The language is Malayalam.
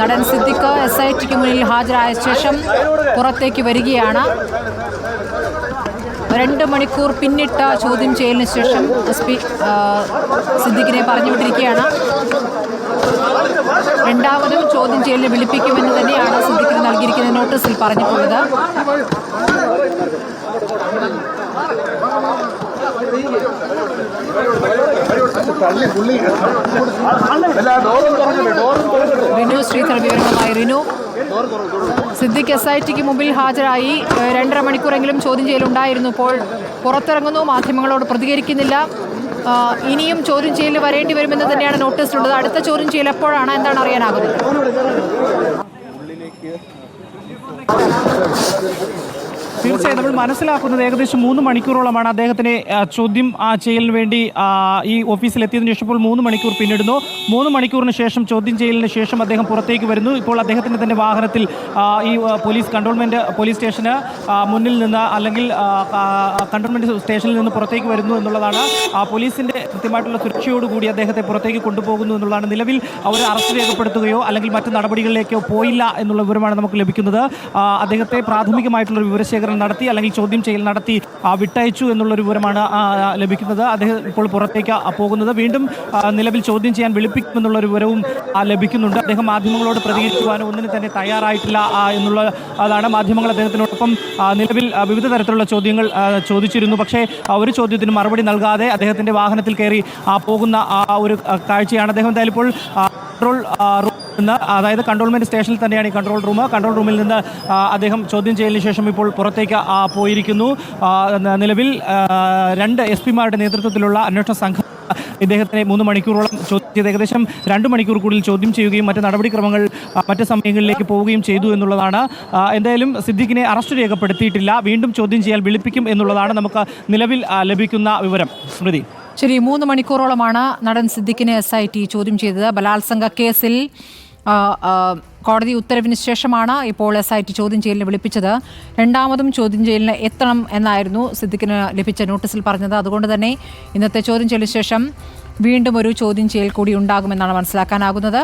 നടൻ സിദ്ദിഖ് എസ് ഐ ടിക്ക് മുന്നിൽ ഹാജരായ ശേഷം പുറത്തേക്ക് വരികയാണ്. രണ്ട് മണിക്കൂർ പിന്നിട്ട ചോദ്യം ചെയ്യലിന് ശേഷം എസ് പി സിദ്ദിഖിനെ പറഞ്ഞുവിട്ടിരിക്കുകയാണ് രണ്ടാമതും ചോദ്യം ചെയ്യലിന് വിളിപ്പിക്കുമെന്ന് തന്നെയാണ് സിദ്ദിഖിന് നൽകിയിരിക്കുന്ന നോട്ടീസിൽ പറഞ്ഞിട്ടുള്ളത്. റിനു ശ്രീധർ വിവരങ്ങളുമായി റിനു സിദ്ദിഖ് എസ് ഐ ടിക്ക് മുമ്പിൽ ഹാജരായി. രണ്ടര മണിക്കൂറെങ്കിലും ചോദ്യം ചെയ്യലുണ്ടായിരുന്നു. ഇപ്പോൾ പുറത്തിറങ്ങുന്നു. മാധ്യമങ്ങളോട് പ്രതികരിക്കുന്നില്ല. ഇനിയും ചോദ്യം ചെയ്യൽ വരേണ്ടി വരുമെന്ന് തന്നെയാണ് നോട്ടീസിലുള്ളത് അടുത്ത ചോദ്യം ചെയ്യൽ എപ്പോഴാണ് എന്താണ് അറിയാനാകുന്നത്? തീർച്ചയായും നമ്മൾ മനസ്സിലാക്കുന്നത് ഏകദേശം മൂന്ന് മണിക്കൂറോളമാണ് അദ്ദേഹത്തിനെ ചോദ്യം ചെയ്യലിന് വേണ്ടി ഈ ഓഫീസിൽ എത്തിയതിനു ശേഷം ഇപ്പോൾ മൂന്ന് മണിക്കൂർ പിന്നിടുന്നു. മൂന്ന് മണിക്കൂറിന് ശേഷം ചോദ്യം ചെയ്യലിന് ശേഷം അദ്ദേഹം പുറത്തേക്ക് വരുന്നു. ഇപ്പോൾ അദ്ദേഹത്തിന്റെ തന്നെ വാഹനത്തിൽ ഈ പോലീസ് കൺട്രോൾമെന്റ് പോലീസ് സ്റ്റേഷന് മുന്നിൽ നിന്ന് അല്ലെങ്കിൽ കൺട്രോൾമെന്റ് സ്റ്റേഷനിൽ നിന്ന് പുറത്തേക്ക് വരുന്നു എന്നുള്ളതാണ്. പോലീസിന്റെ കൃത്യമായിട്ടുള്ള സുരക്ഷയോടുകൂടി അദ്ദേഹത്തെ പുറത്തേക്ക് കൊണ്ടുപോകുന്നു എന്നുള്ളതാണ് നിലവിൽ അവർ അറസ്റ്റ് രേഖപ്പെടുത്തുകയോ അല്ലെങ്കിൽ മറ്റ് നടപടികളിലേക്കോ പോയില്ല എന്നുള്ള വിവരമാണ് നമുക്ക് ലഭിക്കുന്നത്. അദ്ദേഹത്തെ പ്രാഥമികമായിട്ടുള്ള വിവരശേഖരണം നടത്തി അല്ലെങ്കിൽ ചോദ്യം ചെയ്യൽ നടത്തി വിട്ടയച്ചു എന്നുള്ള ഒരു വിവരമാണ് ലഭിക്കുന്നത്. അദ്ദേഹം ഇപ്പോൾ പുറത്തേക്ക് പോകുന്നത്. വീണ്ടും നിലവിൽ ചോദ്യം ചെയ്യാൻ വിളിപ്പിക്കുമെന്നുള്ള ഒരു വിവരവും ലഭിക്കുന്നുണ്ട്. അദ്ദേഹം മാധ്യമങ്ങളോട് പ്രതികരിക്കുവാനോ ഒന്നിനും തന്നെ തയ്യാറായിട്ടില്ല എന്നുള്ള അതാണ് മാധ്യമങ്ങൾ അദ്ദേഹത്തിനോടൊപ്പം നിലവിൽ വിവിധ തരത്തിലുള്ള ചോദ്യങ്ങൾ ചോദിച്ചിരുന്നു. പക്ഷേ ഒരു ചോദ്യത്തിന് മറുപടി നൽകാതെ അദ്ദേഹത്തിന്റെ വാഹനത്തിൽ കയറി പോകുന്ന ഒരു കാഴ്ചയാണ് അദ്ദേഹം. എന്തായാലും ഇപ്പോൾ പെട്രോൾ നിന്ന് അതായത് കൺട്രോൾമെന്റ് സ്റ്റേഷനിൽ തന്നെയാണ് ഈ കൺട്രോൾ റൂം. കൺട്രോൾ റൂമിൽ നിന്ന് അദ്ദേഹം ചോദ്യം ചെയ്യലിന് ശേഷം ഇപ്പോൾ പുറത്തേക്ക് പോയിരിക്കുന്നു. നിലവിൽ രണ്ട് എസ് പിമാരുടെ നേതൃത്വത്തിലുള്ള അന്വേഷണ സംഘം ഇദ്ദേഹത്തിനെ മൂന്ന് മണിക്കൂറോളം ചോദ്യം ചെയ്ത് ഏകദേശം രണ്ട് മണിക്കൂർ കൂടുതൽ ചോദ്യം ചെയ്യുകയും മറ്റ് നടപടിക്രമങ്ങൾ മറ്റ് സമയങ്ങളിലേക്ക് പോവുകയും ചെയ്തു എന്നുള്ളതാണ്. എന്തായാലും സിദ്ദിഖിനെ അറസ്റ്റ് രേഖപ്പെടുത്തിയിട്ടില്ല. വീണ്ടും ചോദ്യം ചെയ്യാൻ വിളിപ്പിക്കും എന്നുള്ളതാണ് നമുക്ക് നിലവിൽ ലഭിക്കുന്ന വിവരം. സ്മൃതി. ശരി മൂന്ന് മണിക്കൂറോളമാണ് നടൻ സിദ്ദിഖിനെ എസ് ഐ ടി ചോദ്യം ചെയ്തത്. ബലാത്സംഗ കേസിൽ കോടതി ഉത്തരവിന് ശേഷമാണ് ഇപ്പോൾ എസ് ഐ ടി ചോദ്യം ചെയ്യലിന് വിളിപ്പിച്ചത്. രണ്ടാമതും ചോദ്യം ചെയ്യലിന് എത്തണം എന്നായിരുന്നു സിദ്ദിഖിന് ലഭിച്ച നോട്ടീസിൽ പറഞ്ഞത്. അതുകൊണ്ട് തന്നെ ഇന്നത്തെ ചോദ്യം ചെയ്യലിന് ശേഷം വീണ്ടും ഒരു ചോദ്യം ചെയ്യൽ കൂടി ഉണ്ടാകുമെന്നാണ് മനസ്സിലാക്കാനാകുന്നത്.